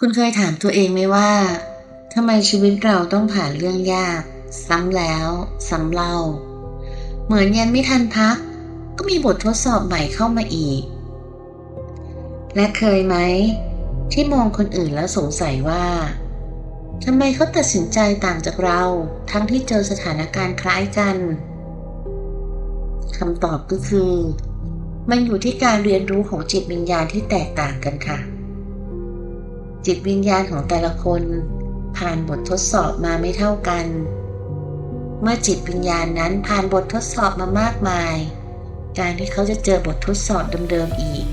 คุณเคยถามตัวเองไหมว่าทำไมชีวิตเราต้องผ่านเรื่องยาก ซ้ำแล้วซ้ำเล่า เหมือนยันไม่ทันพัก ก็มีบททดสอบใหม่เข้ามาอีก และเคยไหม ที่มองคนอื่นแล้วสงสัยว่าทำไมเขาตัดสินใจต่างจากเรา ทั้งที่เจอสถานการณ์คล้ายกันคำตอบก็คือ มันอยู่ที่การเรียนรู้ของจิตวิญญาณที่แตกต่างกันค่ะ จิตวิญญาณของแต่ละคน ผ่านบททดสอบมาไม่เท่ากัน เมื่อจิตวิญญาณนั้นผ่านบททดสอบมามากมาย การที่เขาจะเจอบททดสอบเดิมๆอีก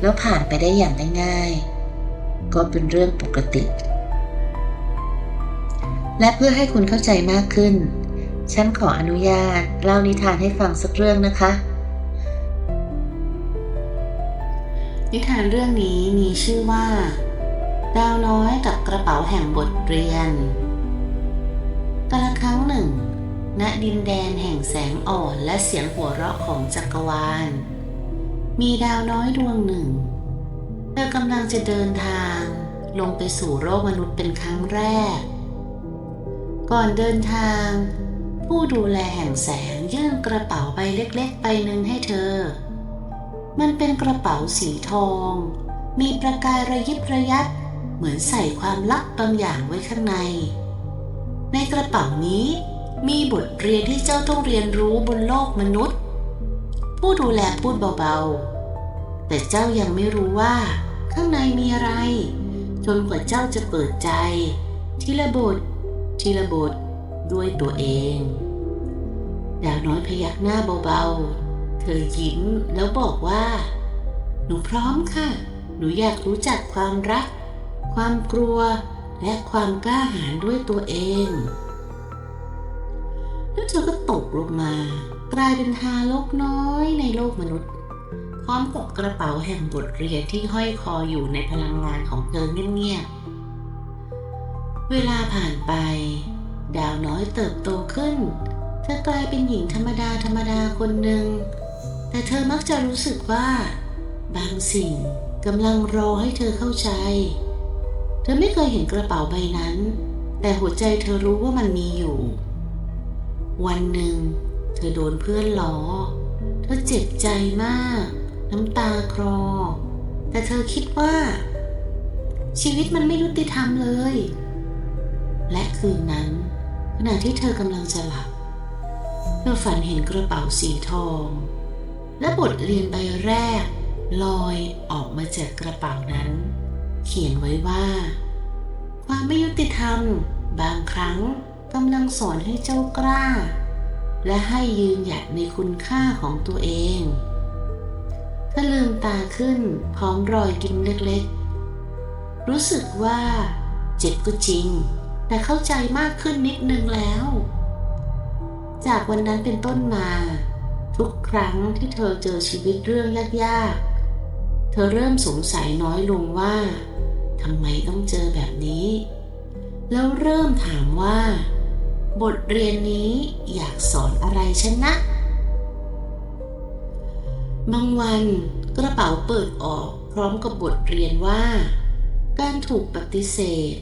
แล้วผ่านไปได้อย่างง่ายๆก็เป็นเรื่องปกติ และเพื่อให้คุณเข้าใจมากขึ้น ฉันขออนุญาตเล่านิทานให้ฟังสักเรื่องนะคะนิทานเรื่องนี้มีชื่อว่า ดาวน้อยกับกระเป๋าแห่งบทเรียนกาลครั้งหนึ่ง ณ ดินแดนแห่งแสงอ่อนและเสียงหัวเราะของจักรวาล มีดาวน้อยดวงหนึ่ง เธอกำลังจะเดินทาง ลงไปสู่โลกมนุษย์เป็นครั้งแรก ก่อนเดินทาง ผู้ดูแลแห่งแสงยื่นกระเป๋าใบเล็กๆใบหนึ่งให้เธอ มันเป็นกระเป๋าสีทอง มีประกายระยิบระยับ เหมือนใส่ความลับบางอย่างไว้ข้างใน ในกระเป๋านี้มีบทเรียนที่เจ้าต้องเรียนรู้บนโลกมนุษย์ ผู้ดูแลพูดเบาๆ แต่เจ้ายังไม่รู้ว่า ข้างในมีอะไร จนกว่าเจ้าจะเปิดใจ ทีละบท ทีละบท ด้วยตัวเองดาวน้อยพยักหน้าเบาๆ เธอยิ้มแล้วบอกว่า หนูพร้อมค่ะ หนูอยากรู้จักความรัก ความกลัวและความกล้าหาญด้วยตัวเอง แล้วเธอก็ตกลงมา กลายเป็นทารกน้อยในโลกมนุษย์ พร้อมกับกระเป๋าแห่งบทเรียนที่ห้อยคออยู่ในพลังงานของเธอเงียบๆเวลาผ่านไป ดาวน้อยเติบโตขึ้น เธอกลายเป็นหญิงธรรมดาธรรมดาคนหนึ่ง แต่เธอมักจะรู้สึกว่า บางสิ่งกำลังรอให้เธอเข้าใจ เธอไม่เคยเห็นกระเป๋าใบนั้น แต่หัวใจเธอรู้ว่ามันมีอยู่ วันหนึ่ง เธอโดนเพื่อนล้อ เธอเจ็บใจมาก น้ำตาคลอ แต่เธอคิดว่า ชีวิตมันไม่ยุติธรรมเลย และคืนนั้น ขณะที่เธอกำลังจะหลับ เธอฝันเห็นกระเป๋าสีทอง และบทเรียนใบแรกลอยออกมาจากกระเป๋านั้น เขียนไว้ว่า ความไม่ยุติธรรม บางครั้งกำลังสอนให้เจ้ากล้า และให้ยืนหยัดในคุณค่าของตัวเองเธอลืมตาขึ้นพร้อมรอยยิ้มเล็กๆ รู้สึกว่า เจ็บก็จริง แต่เข้าใจมากขึ้นนิดนึงแล้ว จากวันนั้นเป็นต้นมา ทุกครั้งที่เธอเจอชีวิตเรื่องยากๆ เธอเริ่มสงสัยน้อยลงว่าทำไมต้องเจอแบบนี้ แล้วเริ่มถามว่า บทเรียนนี้อยากสอนอะไรฉันนะ บางวันกระเป๋าเปิดออกพร้อมกับบทเรียนว่า การถูกปฏิเสธ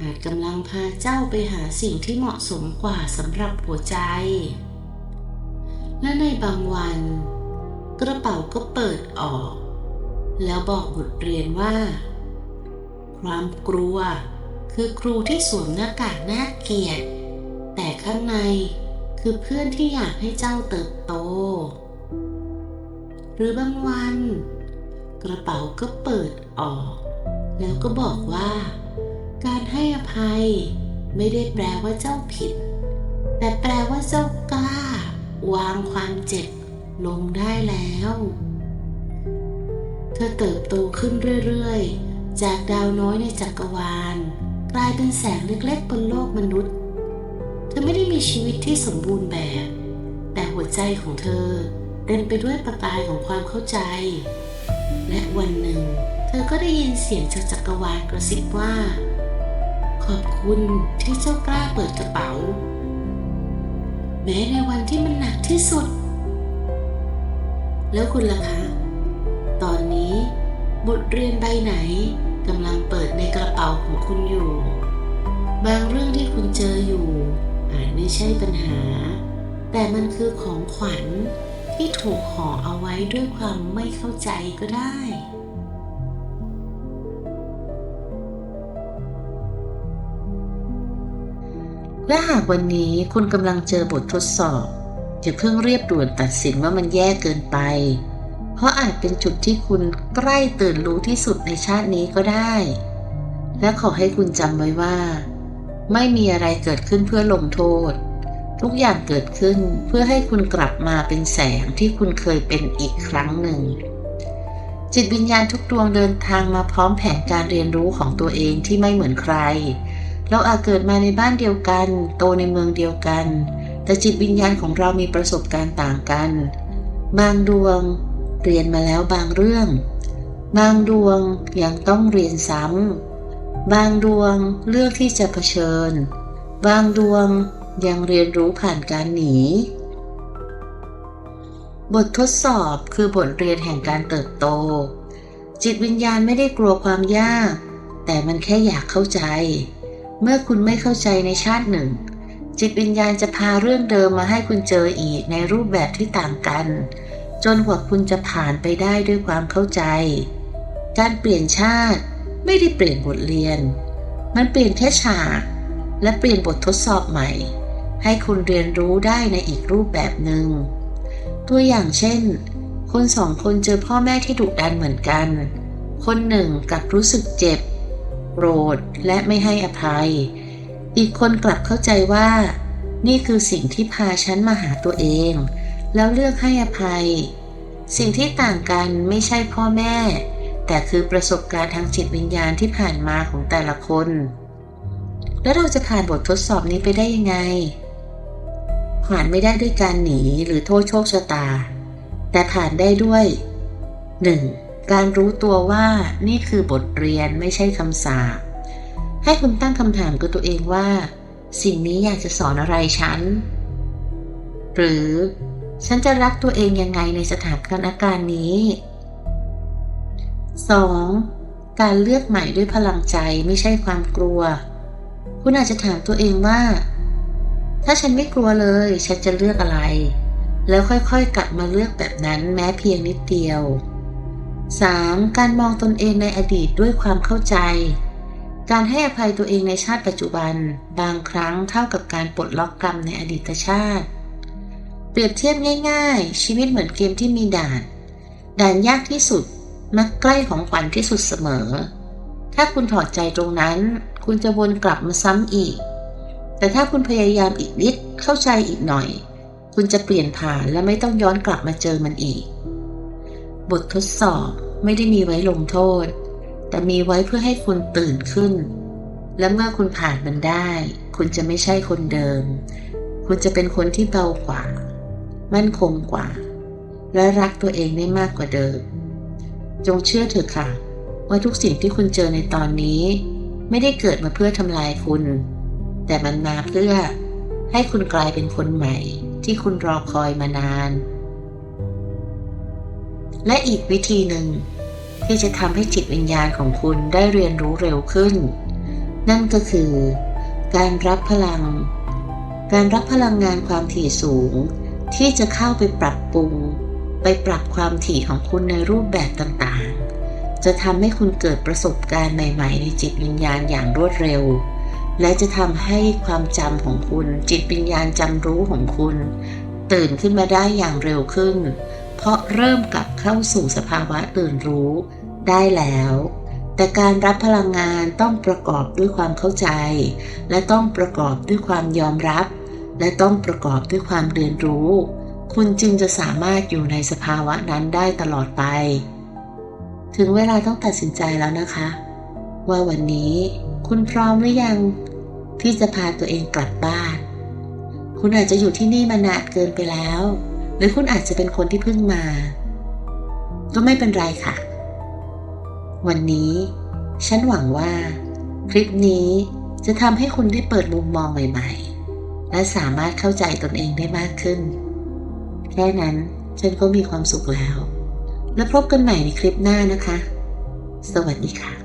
อาจกำลังพาเจ้าไปหาสิ่งที่เหมาะสมกว่าสำหรับหัวใจ และในบางวัน กระเป๋าก็เปิดออก แล้วบอกบทเรียนว่า ความกลัว คือครูที่สวมหน้ากากน่าเกลียด แต่ข้างในคือเพื่อนที่อยากให้เจ้าเติบโต หรือบางวัน กระเป๋าก็เปิดออก แล้วก็บอกว่า การให้อภัยไม่ได้แปลว่าเจ้าผิด แต่แปลว่าเจ้ากล้า วางความเจ็บลงได้แล้ว ธอเติบโตขึ้นเรื่อยๆ จากดาวน้อยในจักรวาล กลายเป็นแสงเล็กๆ บนโลกมนุษย์ เธอไม่ได้มีชีวิตที่สมบูรณ์แบบ แต่หัวใจของเธอเต็มไปด้วยประกายของความเข้าใจ และวันหนึ่ง เธอก็ได้ยินเสียงจากจักรวาลกระซิบว่า ขอบคุณที่เจ้ากล้าเปิดกระเป๋า แม้ในวันที่มันหนักที่สุด แล้วคุณล่ะคะ บทเรียนใบไหนกำลังเปิดในกระเป๋าของคุณอยู่ บางเรื่องที่คุณเจออยู่ อาจไม่ใช่ปัญหา แต่มันคือของขวัญที่ถูกห่อเอาไว้ด้วยความไม่เข้าใจก็ได้และหากวันนี้คุณกำลังเจอบททดสอบ อย่าเพิ่งเรียบด่วนตัดสินว่ามันแย่เกินไป เพราะอาจเป็นจุดที่คุณใกล้ตื่นรู้ที่สุดในชาตินี้ก็ได้ และขอให้คุณจำไว้ว่า ไม่มีอะไรเกิดขึ้นเพื่อลงโทษ ทุกอย่างเกิดขึ้นเพื่อให้คุณกลับมาเป็นแสงที่คุณเคยเป็นอีกครั้งหนึ่ง จิตวิญญาณทุกดวงเดินทางมาพร้อมแผนการเรียนรู้ของตัวเองที่ไม่เหมือนใคร เราอาจเกิดมาในบ้านเดียวกัน โตในเมืองเดียวกัน แต่จิตวิญญาณของเรามีประสบการณ์ต่างกัน บางดวง เรียนมาแล้วบางเรื่อง บางดวงยังต้องเรียนซ้ำ บางดวงเลือกที่จะเผชิญ บางดวงยังเรียนรู้ผ่านการหนี บททดสอบคือบทเรียนแห่งการเติบโต จิตวิญญาณไม่ได้กลัวความยาก แต่มันแค่อยากเข้าใจ เมื่อคุณไม่เข้าใจในชาติหนึ่ง จิตวิญญาณจะพาเรื่องเดิมมาให้คุณเจออีกในรูปแบบที่ต่างกัน จนกว่าคุณจะผ่านไปได้ด้วยความเข้าใจ การเปลี่ยนชาติไม่ได้เปลี่ยนบทเรียน มันเปลี่ยนแค่ฉากและเปลี่ยนบททดสอบใหม่ ให้คุณเรียนรู้ได้ในอีกรูปแบบหนึ่ง ตัวอย่างเช่น คนสองคนเจอพ่อแม่ที่ดุดันเหมือนกัน คนหนึ่งกลับรู้สึกเจ็บโกรธและไม่ให้อภัย อีกคนกลับเข้าใจว่า นี่คือสิ่งที่พาฉันมาหาตัวเอง แล้วเลือกให้อภัย สิ่งที่ต่างกันไม่ใช่พ่อแม่ แต่คือประสบการณ์ทางจิตวิญญาณที่ผ่านมาของแต่ละคน แล้วเราจะผ่านบททดสอบนี้ไปได้ยังไง ผ่านไม่ได้ด้วยการหนีหรือโทษโชคชะตา แต่ผ่านได้ด้วย 1. การรู้ตัวว่านี่คือบทเรียนไม่ใช่คำสาปให้คุณตั้งคำถามกับตัวเองว่า สิ่งนี้อยากจะสอนอะไรฉัน หรือ ฉันจะรักตัวเองยังไงในสถานการณ์นี้ 2. การเลือกใหม่ด้วยพลังใจไม่ใช่ความกลัว คุณอาจจะถามตัวเองว่า ถ้าฉันไม่กลัวเลย ฉันจะเลือกอะไร แล้วค่อยๆ กลับมาเลือกแบบนั้นแม้เพียงนิดเดียว 3. การมองตนเองในอดีตด้วยความเข้าใจ การให้อภัยตัวเองในชาติปัจจุบัน บางครั้งเท่ากับการปลดล็อกกรรมในอดีตชาติ เปรียบเทียบง่ายๆ ชีวิตเหมือนเกมที่มีด่าน ด่านยากที่สุด มักใกล้ของขวัญที่สุดเสมอ ถ้าคุณถอดใจตรงนั้น คุณจะวนกลับมาซ้ำอีก แต่ถ้าคุณพยายามอีกนิดเข้าใจอีกหน่อย คุณจะเปลี่ยนผ่านและไม่ต้องย้อนกลับมาเจอมันอีก บททดสอบไม่ได้มีไว้ลงโทษ แต่มีไว้เพื่อให้คุณตื่นขึ้น และเมื่อคุณผ่านมันได้ คุณจะไม่ใช่คนเดิม คุณจะเป็นคนที่เบากว่า มั่นคงกว่า และรักตัวเองได้มากกว่าเดิม จงเชื่อเถอะค่ะ ว่าทุกสิ่งที่คุณเจอในตอนนี้ ไม่ได้เกิดมาเพื่อทำลายคุณ แต่มันมาเพื่อให้คุณกลายเป็นคนใหม่ที่คุณรอคอยมานาน และอีกวิธีหนึ่ง ที่จะทำให้จิตวิญญาณของคุณได้เรียนรู้เร็วขึ้น นั่นก็คือ การรับพลัง การรับพลังงานความถี่สูง ที่จะเข้าไปปรับปรุง ไปปรับความถี่ของคุณในรูปแบบต่างๆ จะทำให้คุณเกิดประสบการณ์ใหม่ๆ ในจิตวิญญาณอย่างรวดเร็ว และจะทำให้ความจำของคุณ จิตวิญญาณจำรู้ของคุณ ตื่นขึ้นมาได้อย่างเร็วขึ้น เพราะเริ่มกลับเข้าสู่สภาวะตื่นรู้ได้แล้วแต่การรับพลังงานต้องประกอบด้วยความเข้าใจ และต้องประกอบด้วยความยอมรับ และต้องประกอบด้วยความเรียนรู้ คุณจึงจะสามารถอยู่ในสภาวะนั้นได้ตลอดไป ถึงเวลาต้องตัดสินใจแล้วนะคะ ว่าวันนี้คุณพร้อมหรือยัง ที่จะพาตัวเองกลับบ้าน คุณอาจจะอยู่ที่นี่มานานเกินไปแล้ว หรือคุณอาจจะเป็นคนที่เพิ่งมา ก็ไม่เป็นไรค่ะ วันนี้ ฉันหวังว่า คลิปนี้จะทำให้คุณได้เปิดมุมมองใหม่ ๆ และสามารถเข้าใจตนเองได้มากขึ้น แค่นั้นฉันก็มีความสุขแล้ว แล้วพบกันใหม่ในคลิปหน้านะคะ สวัสดีค่ะ